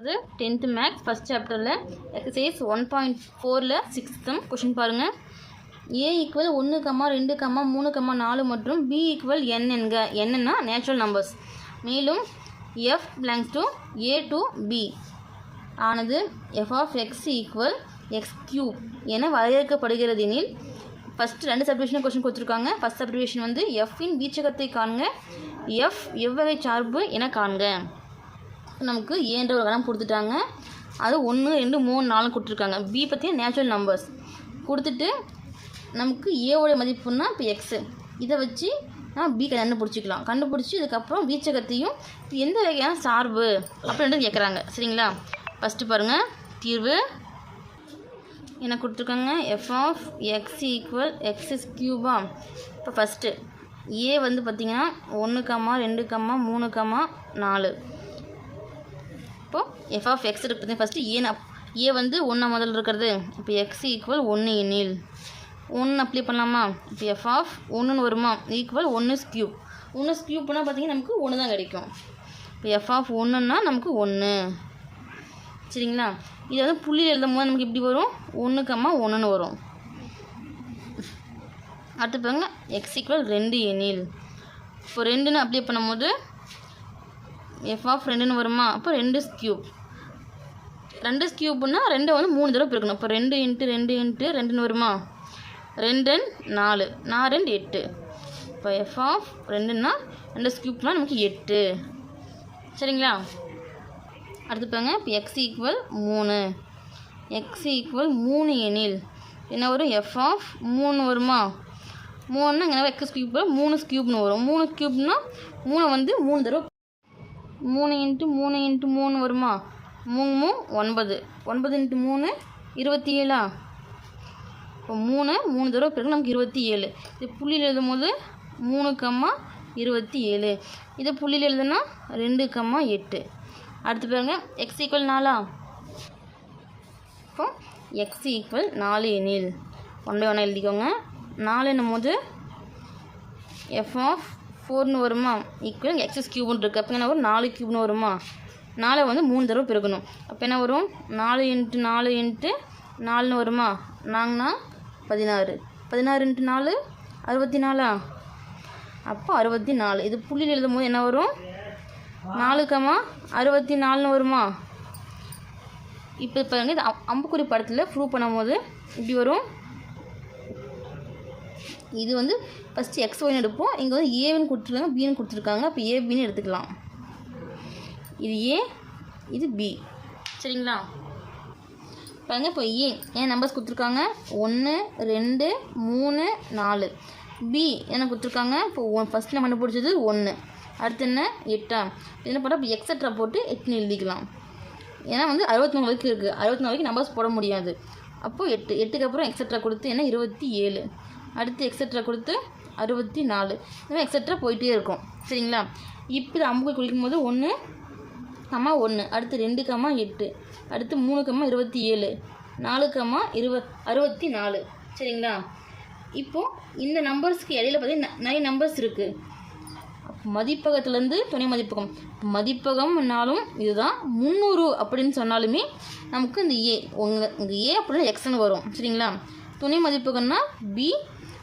அது tenth maths first சாப்டரில் exercise one point ஃபோரில் சிக்ஸ்த்தும் கொஷின் பாருங்கள் ஏ ஈக்குவல் ஒன்று கம்மா ரெண்டு கம்மா மூணு கம்மா நாலு மற்றும் பி ஈக்குவல் என் என்க. என்னன்னா நேச்சுரல் நம்பர்ஸ் மேலும் எஃப் பிளாங்ஸ் டு ஏ டு பி ஆனது F of X equal X cube என வரையறுக்கப்படுகிறது எனில் ஃபஸ்ட்டு ரெண்டு சப்டிவிஷன் கொஸ்டின் கொடுத்துருக்காங்க. ஃபஸ்ட் சப்டிவிஷன் வந்து எஃப்பின் வீச்சகத்தை காண்க. எஃப் எவ்வகை சார்பு என காண்க. நமக்கு ஏன்ற ஒரு கணம் கொடுத்துட்டாங்க. அது ஒன்று ரெண்டு மூணு நாலு கொடுத்துருக்காங்க. பி பற்றிய நேச்சுரல் நம்பர்ஸ் கொடுத்துட்டு நமக்கு ஏவோடைய மதிப்புன்னா இப்போ எக்ஸு இதை வச்சு நான் பி கண்டுபிடிச்சிக்கலாம் கண்டுபிடிச்சி இதுக்கப்புறம் வீச்சகத்தையும் எந்த வகையான சார்பு அப்படின்றது கேட்குறாங்க சரிங்களா? ஃபஸ்ட்டு பாருங்கள் தீர்வு. என்ன கொடுத்துருக்காங்க? எஃப் ஆஃப் எக்ஸ் ஈக்குவல் எக்ஸஸ் கியூபா இப்போ ஃபஸ்ட்டு ஏ வந்து பார்த்திங்கன்னா ஒன்று கம்மா ரெண்டு கம்மா மூணு கம்மா நாலு. இப்போது எஃப் ஆஃப் எக்ஸ் இருக்குது ஃபஸ்ட்டு ஏ ஏ வந்து ஒன்றா முதல்ல இருக்கிறது. இப்போ எக்ஸ் ஈக்குவல் ஒன்று எண்ணில் ஒன்று அப்ளை பண்ணலாமா? இப்போ எஃப் ஆஃப் ஒன்றுன்னு வருமா? ஈக்குவல் ஒன்று ஸ்கியூப் ஒன்று ஸ்கியூப் பண்ணால் பார்த்தீங்கன்னா நமக்கு ஒன்று தான் கிடைக்கும். இப்போ எஃப் ஆஃப் ஒன்றுன்னா நமக்கு ஒன்று சரிங்களா? இதை வந்து புள்ளியில் எழுதும் போது நமக்கு இப்படி வரும். ஒன்றுக்கம்மா ஒன்றுன்னு வரும். அடுத்து பாருங்க. எக்ஸ் ஈக்குவல் ரெண்டு எண்ணில் இப்போ ரெண்டுன்னு அப்ளை பண்ணும்போது எஃப் ஆஃப் ரெண்டுன்னு வருமா? அப்போ ரெண்டு ஸ்கியூப் ரெண்டு ஸ்கியூப்னா ரெண்டை வந்து மூணு தடவை பிரிக்கணும். இப்போ ரெண்டு இன்ட்டு ரெண்டு இன்ட்டு ரெண்டுன்னு வருமா? ரெண்டு ரெண்டு நாலு. நான் ரெண்டு எட்டு. இப்போ எஃப் ஆஃப் ரெண்டுன்னா ரெண்டு ஸ்கியூப்னால் நமக்கு எட்டு. சரிங்களா? அடுத்து பாருங்க. இப்போ எக்ஸ் ஈக்குவல் மூணு. எக்ஸ் ஈக்குவல் மூணு எனில் என்ன வரும்? எஃப் ஆஃப் மூணு வருமா? மூணுன்னா இங்கே எக்ஸ் கியூப் மூணு ஸ்கியூப்னு வரும். மூணு கியூப்னா மூணை வந்து மூணு தடவை மூணு இன்ட்டு மூணு இன்ட்டு மூணு வருமா? மூணு மூணு ஒன்பது. ஒன்பது இன்ட்டு மூணு இருபத்தி ஏழா இப்போ மூணு மூணு தடவை பிறகு நமக்கு இருபத்தி ஏழு இது புள்ளியில் எழுதும் போது மூணு கம்மா இருபத்தி ஏழு இதை புள்ளியில் எழுதுனா ரெண்டு கம்மா எட்டு. அடுத்து பாருங்க எக்ஸ் ஈக்குவல் நாலா? இப்போ எக்ஸ் ஈக்குவல் நாலு எனில். ஒன் பை ஒன்று எழுதிக்கோங்க. நாலு என்னும் போது எஃப் ஆஃப் ஃபோர்னு வருமா? ஈக்குவல் எக்ஸஸ் கியூப்னு இருக்குது அப்போ என்ன வரும்? நாலு கியூப்னு வருமா? நாலை வந்து மூணு தடவை பெருக்கணும் அப்போ என்ன வரும்? நாலு இன்ட்டு நாலு இன்ட்டு நாலுன்னு வருமா? நாங்கண்ணா பதினாறு. பதினாறு இன்ட்டு நாலு அறுபத்தி நாலா அப்போ அறுபத்தி நாலு இது புள்ளியில் எழுதும் போது என்ன வரும்? நாலுக்கம்மா அறுபத்தி நாலுன்னு வருமா? இப்போ பாருங்கள் இது அம்புக்குறி படத்தில் ப்ரூவ் பண்ணும்போது இப்படி வரும். இது வந்து ஃபஸ்ட்டு எக்ஸ் ஒய்னு எடுப்போம். இங்கே வந்து ஏன்னு கொடுத்துருக்காங்க பின்னு கொடுத்துருக்காங்க. அப்போ ஏ பின்னு எடுத்துக்கலாம். இது ஏ இது பி சரிங்களா? பாருங்க இப்போ ஏ ஏன் நம்பர்ஸ் கொடுத்துருக்காங்க? ஒன்று ரெண்டு மூணு நாலு. பி என்ன கொடுத்துருக்காங்க? இப்போ ஒன் ஃபஸ்ட் நம்ம கண்டுபிடிச்சது ஒன்று அடுத்து என்ன? எட்டா. என்ன போட்டால் இப்போ எக்ஸட்ரா போட்டு எட்டுன்னு எழுதிக்கலாம். ஏன்னா வந்து அறுபத்தி நாலு வரைக்கும் இருக்குது அறுபத்தி நாலு வரைக்கும் நம்பர்ஸ் போட முடியாது. அப்போது எட்டு. எட்டுக்கு அப்புறம் எக்ஸட்ரா கொடுத்து என்ன? இருபத்தி ஏழு. அடுத்து எக்ஸட்ரா கொடுத்து அறுபத்தி நாலு இந்த எக்ஸட்ரா போயிட்டே இருக்கும். சரிங்களா? இப்போ அம்புக்கு குளிக்கும் போது ஒன்று கம்மா ஒன்று அடுத்து ரெண்டு கம்மா எட்டு. அடுத்து மூணு கம்மா இருபத்தி ஏழு நாலு கம்மா இருவ அறுபத்தி நாலு சரிங்களா? இப்போது இந்த நம்பர்ஸ்க்கு இடையில பார்த்தீங்கன்னா நிறைய நம்பர்ஸ் இருக்குது மதிப்பகத்துலேருந்து துணை மதிப்பகம். மதிப்பகம்னாலும் இதுதான் முந்நூறு அப்படின்னு சொன்னாலுமே நமக்கு இந்த ஏ உங்கள் உங்கள் ஏ அப்படின்னா எக்ஸ்னு வரும். சரிங்களா? துணை மதிப்பகம்னா பி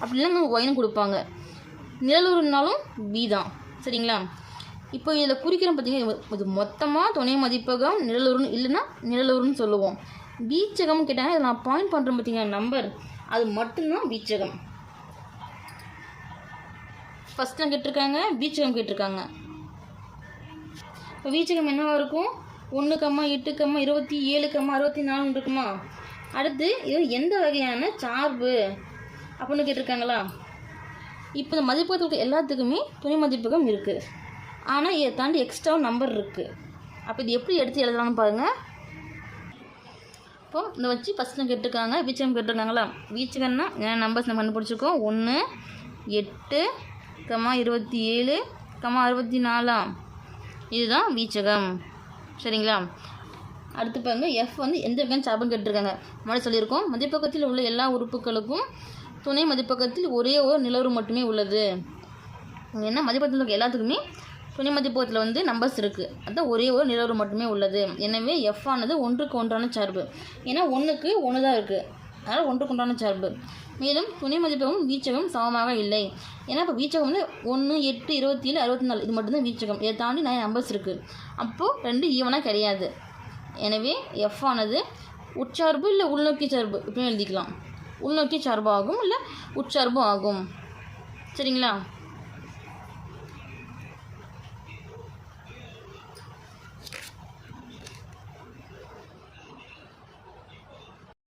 அப்படிலாம் ஒயின்னு கொடுப்பாங்க. நிழலூர்னாலும் பி தான். சரிங்களா? இப்போ இதில் குறிக்கிறோம் பார்த்தீங்கன்னா இது மொத்தமாக துணை மதிப்பகம் நிழலூர்னு இல்லைன்னா நிழலூர்னு சொல்லுவோம். பீச்சகம் கேட்டாங்க இதில் நான் பாயிண்ட் பண்ணுறேன் பார்த்தீங்கன்னா நம்பர் அது மட்டும்தான் பீச்சகம் ஃபஸ்ட் நான் கேட்டிருக்காங்க? பீச்சகம் கேட்டிருக்காங்க. இப்போ வீச்சகம் என்னவாக இருக்கும்? ஒன்று கம்மா எட்டு கம்மா இருபத்தி ஏழு கம்மா அறுபத்தி நாலுன்னு இருக்குமா? அடுத்து இது எந்த வகையான சார்பு? அப்படின்னு கேட்டிருக்காங்களா? இப்போ இந்த மதிப்பகத்துக்கு எல்லாத்துக்குமே துணை மதிப்பகம் இருக்குது ஆனால் இதை தாண்டி எக்ஸ்ட்ரா நம்பர் இருக்குது அப்போ இது எப்படி எடுத்து எழுதலாம்னு பாருங்கள் இப்போது இந்த வச்சு ஃபஸ்ட்டு கேட்டிருக்காங்க வீச்சகம் கேட்டிருக்காங்களா? வீச்சகம்னா என்ன நம்பர்ஸ் நம்ம கண்டுபிடிச்சிருக்கோம்? ஒன்று எட்டு கமா இருபத்தி ஏழு கமா அறுபத்தி நாலாம் இதுதான் வீச்சகம். சரிங்களா? அடுத்து பாருங்க எஃப் வந்து எந்த வகையான சார்புன்னு கேட்டிருக்காங்க. முன்னாடி சொல்லியிருக்கோம் மதிப்பக்கத்தில் உள்ள எல்லா உறுப்புகளுக்கும் துணை மதிப்பக்கத்தில் ஒரே ஒரு நிலவரம் மட்டுமே உள்ளது. ஏன்னா மதிப்பகத்தில் இருக்க எல்லாத்துக்குமே துணை மதிப்பகத்தில் வந்து நம்பர்ஸ் இருக்குது அதான் ஒரே ஒரு நிலவு மட்டுமே உள்ளது. எனவே எஃப் ஆனது ஒன்றுக்கு ஒன்றான சார்பு. ஏன்னா ஒன்றுக்கு ஒன்று தான் இருக்குது அதனால் ஒன்றுக்கு ஒன்றான சார்பு. மேலும் துணை மதிப்பகம் வீச்சகம் சமமாக இல்லை. ஏன்னா இப்போ வீச்சகம் வந்து ஒன்று எட்டு இருபத்தி ஏழு அறுபத்தி நாலு இது மட்டும்தான் வீச்சகம். இதை தாண்டி நிறைய நம்பர்ஸ் இருக்குது அப்போது ரெண்டு ஈவனாக கிடையாது. எனவே எஃப் ஆனது உட்சார்பு இல்லை உள்நோக்கி சார்பு? இப்படின்னு எழுதிக்கலாம். உள்நோக்கி சார்பு ஆகும் இல்லை உட்சார்பு ஆகும். சரிங்களா?